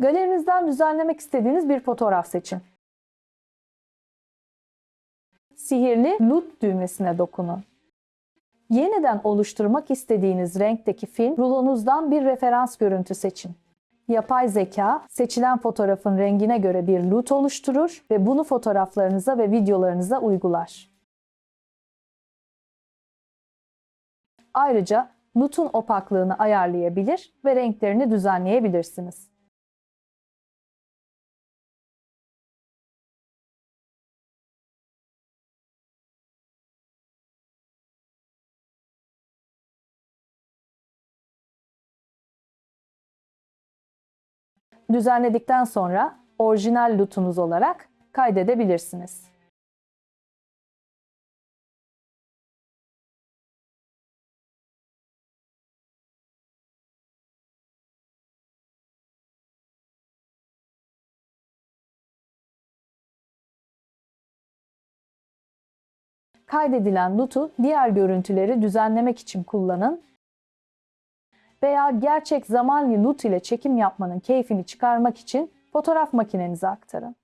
Galerinizden düzenlemek istediğiniz bir fotoğraf seçin. Sihirli LUT düğmesine dokunun. Yeniden oluşturmak istediğiniz renkteki film rulonuzdan bir referans görüntü seçin. Yapay zeka seçilen fotoğrafın rengine göre bir LUT oluşturur ve bunu fotoğraflarınıza ve videolarınıza uygular. Ayrıca LUT'un opaklığını ayarlayabilir ve renklerini düzenleyebilirsiniz. Düzenledikten sonra orijinal LUT'unuz olarak kaydedebilirsiniz. Kaydedilen LUT'u diğer görüntüleri düzenlemek için kullanın veya gerçek zamanlı LUT ile çekim yapmanın keyfini çıkarmak için fotoğraf makinenize aktarın.